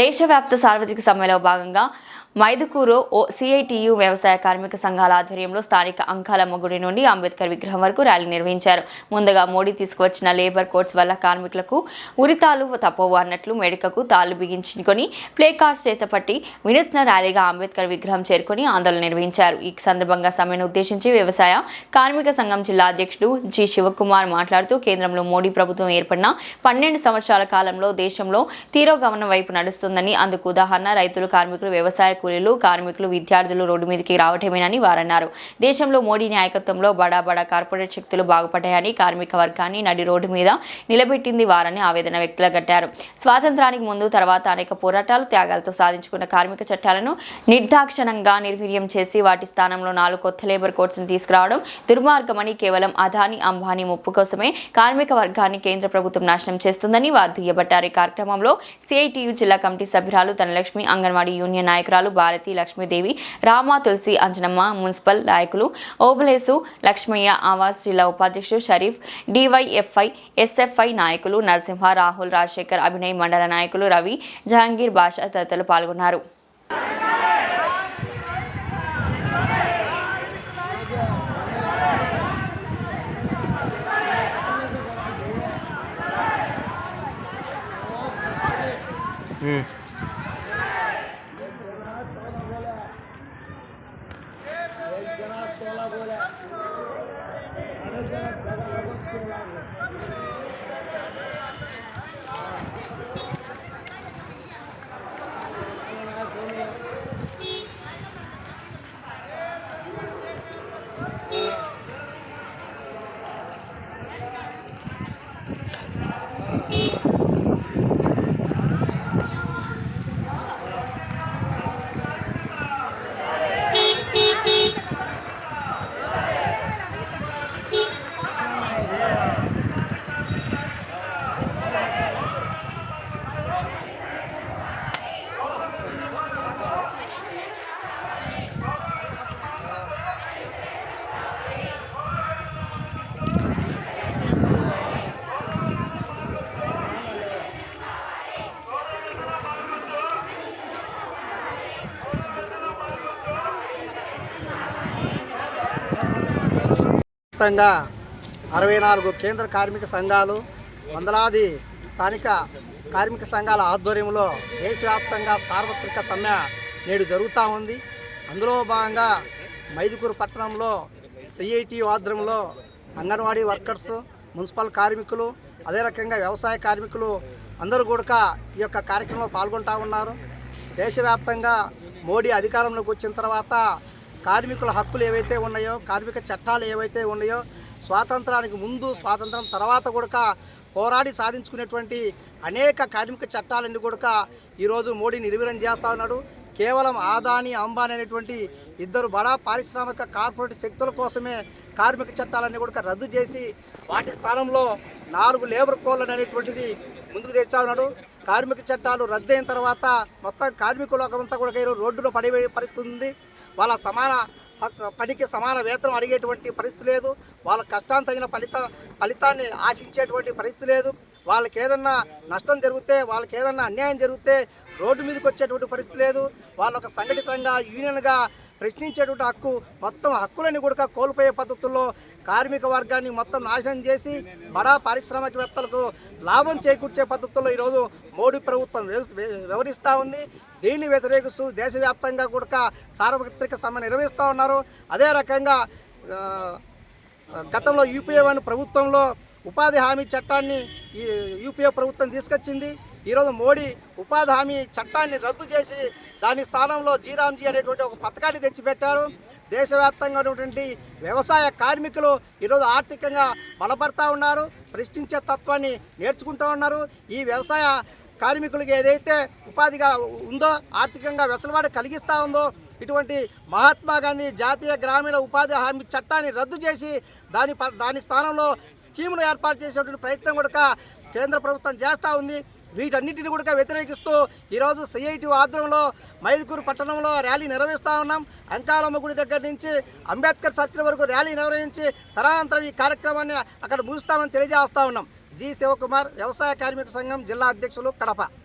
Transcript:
దేశవ్యాప్త సార్వత్రిక సమ్మెలో భాగంగా మైదుకూరు ఓ సిఐటియు వ్యవసాయ కార్మిక సంఘాల ఆధ్వర్యంలో స్థానిక అంకాలమ్మ గుడి నుండి అంబేద్కర్ విగ్రహం వరకు ర్యాలీ నిర్వహించారు. ముందుగా మోడీ తీసుకువచ్చిన లేబర్ కోడ్స్ వల్ల కార్మికులకు ఉరితాలు తప్పవు అన్నట్లు మెడకకు తాళ్ళు బిగించుకొని ప్లే కార్డ్స్ చేతపట్టి వినూత్న ర్యాలీగా అంబేద్కర్ విగ్రహం చేరుకొని ఆందోళన నిర్వహించారు. ఈ సందర్భంగా సమ్మెను ఉద్దేశించి వ్యవసాయ కార్మిక సంఘం జిల్లా అధ్యక్షుడు జి శివకుమార్ మాట్లాడుతూ కేంద్రంలో మోడీ ప్రభుత్వం ఏర్పడిన పన్నెండు సంవత్సరాల కాలంలో దేశంలో తీరోగమనం వైపు నడుస్తుందని అందుకు ఉదాహరణ రైతులు కార్మికులు వ్యవసాయ కూలీలు కార్మికులు విద్యార్థులు రోడ్డు మీదకి రావటమేనని వారన్నారు. దేశంలో మోడీ నాయకత్వంలో బడా బడా కార్పొరేట్ శక్తులు బాగుపడ్డాయని కార్మిక వర్గాన్ని నడి రోడ్డు మీద నిలబెట్టింది వారని ఆవేదన వ్యక్తులగట్టారు. స్వాతంత్రానికి ముందు తర్వాత అనేక పోరాటాలు త్యాగాలతో సాధించుకున్న కార్మిక చట్టాలను నిర్దాక్షణంగా నిర్వీర్యం చేసి వాటి స్థానంలో నాలుగు కొత్త లేబర్ కోడ్స్ను తీసుకురావడం దుర్మార్గమని కేవలం అదాని అంబానీ ముప్పు కోసమే కార్మిక వర్గాన్ని కేంద్ర ప్రభుత్వం నాశనం చేస్తుందని వారు దుయ్యబట్టారు. ఈ కార్యక్రమంలో సిఐటియు జిల్లా కమిటీ సభ్యురాలు ధనలక్ష్మి అంగన్వాడీ యూనియన్ నాయకురాలు భారతి లక్ష్మీదేవి రామా తులసి అంజనమ్మ మున్సిపల్ నాయకులు ఓబులేసు లక్ష్మయ్య ఆవాస్ జిల్లా ఉపాధ్యక్షుడు షరీఫ్ డివైఎఫ్ఐ ఎస్ఎఫ్ఐ నాయకులు నరసింహ రాహుల్ రాజశేఖర్ అభినయ్ మండల నాయకులు రవి జహాంగీర్ బాషా తదితరులు పాల్గొన్నారు. Yeah. వ్యాప్తంగా అరవై నాలుగు కేంద్ర కార్మిక సంఘాలు వందలాది స్థానిక కార్మిక సంఘాల ఆధ్వర్యంలో దేశవ్యాప్తంగా సార్వత్రిక సమ్మె నేడు జరుగుతూ ఉంది. అందులో భాగంగా మైదుకూరు పట్టణంలో సిఐటి ఆధ్వర్యంలో అంగన్వాడీ వర్కర్స్ మున్సిపల్ కార్మికులు అదే రకంగా వ్యవసాయ కార్మికులు అందరూ కూడా ఈ యొక్క కార్యక్రమంలో పాల్గొంటూ ఉన్నారు. దేశవ్యాప్తంగా మోడీ అధికారంలోకి వచ్చిన తర్వాత కార్మికుల హక్కులు ఏవైతే ఉన్నాయో కార్మిక చట్టాలు ఏవైతే ఉన్నాయో స్వాతంత్రానికి ముందు స్వాతంత్రం తర్వాత కూడా పోరాడి సాధించుకునేటువంటి అనేక కార్మిక చట్టాలన్నీ కూడా ఈరోజు మోడీ నిర్వీర్యం చేస్తూ ఉన్నాడు. కేవలం ఆదాని అంబానీ అనేటువంటి ఇద్దరు బడా పారిశ్రామిక కార్పొరేట్ శక్తుల కోసమే కార్మిక చట్టాలన్నీ కూడా రద్దు చేసి వాటి స్థానంలో నాలుగు లేబర్ కోళ్ళు అనేటువంటిది ముందుకు తెచ్చా ఉన్నాడు కార్మిక చట్టాలు రద్దయిన తర్వాత మొత్తం కార్మికులు అంతా కూడా ఈరోజు రోడ్డులో పడి పరిస్థితి ఉంది వాళ్ళ సమాన పనికి సమాన వేతనం అడిగేటువంటి పరిస్థితి లేదు. వాళ్ళ కష్టాన్ని తగిన ఫలిత ఫలితాన్ని ఆశించేటువంటి పరిస్థితి లేదు. వాళ్ళకి ఏదన్నా నష్టం జరిగితే వాళ్ళకి ఏదన్నా అన్యాయం జరిగితే రోడ్డు మీదకి వచ్చేటువంటి పరిస్థితి లేదు. వాళ్ళ ఒక సంఘటితంగా యూనియన్గా ప్రశ్నించేటువంటి హక్కు మొత్తం హక్కులని కూడా కోల్పోయే పద్ధతుల్లో కార్మిక వర్గాన్ని మొత్తం నాశనం చేసి బడా పారిశ్రామికవేత్తలకు లాభం చేకూర్చే పద్ధతుల్లో ఈరోజు మోడీ ప్రభుత్వం వివరిస్తూ వ్యవహరిస్తూ ఉంది. దీన్ని వ్యతిరేకిస్తూ దేశవ్యాప్తంగా కూడా సార్వత్రిక సమ్మె నిర్వహిస్తూ ఉన్నారు. అదే రకంగా గతంలో యూపీఏ వన్ ప్రభుత్వంలో ఉపాధి హామీ చట్టాన్ని ఈ యూపీఏ ప్రభుత్వం తీసుకొచ్చింది. ఈరోజు మోడీ ఉపాధి హామీ చట్టాన్ని రద్దు చేసి దాని స్థానంలో జీరాంజీ అనేటువంటి ఒక పథకాన్ని తెచ్చిపెట్టారు. దేశవ్యాప్తంగా ఉన్నటువంటి వ్యవసాయ కార్మికులు ఈరోజు ఆర్థికంగా బలపడతా ఉన్నారు ప్రశ్నించే తత్వాన్ని నేర్చుకుంటూ ఉన్నారు. ఈ వ్యవసాయ కార్మికులకి ఏదైతే ఉపాధిగా ఉందో ఆర్థికంగా వెసలుబాటు కలిగిస్తూ ఉందో ఇటువంటి మహాత్మా గాంధీ జాతీయ గ్రామీణ ఉపాధి హామీ చట్టాన్ని రద్దు చేసి దాని ప- దాని స్థానంలో స్కీములు ఏర్పాటు చేసేటువంటి ప్రయత్నం కూడా కేంద్ర ప్రభుత్వం చేస్తూ ఉంది. వీటన్నిటిని కూడా వ్యతిరేకిస్తూ ఈరోజు సిఐటి ఆధ్వర్యంలో మైదుకూరు పట్టణంలో ర్యాలీ నిర్వహిస్తూ ఉన్నాం. అంకాలమ్మ గుడి దగ్గర నుంచి అంబేద్కర్ సర్కిల్ వరకు ర్యాలీ నిర్వహించి తరానంతరం ఈ కార్యక్రమాన్ని అక్కడ ముగిస్తామని తెలియజేస్తూ ఉన్నాం. జి శివకుమార్ వ్యవసాయ కార్మిక సంఘం జిల్లా అధ్యక్షులు కడప.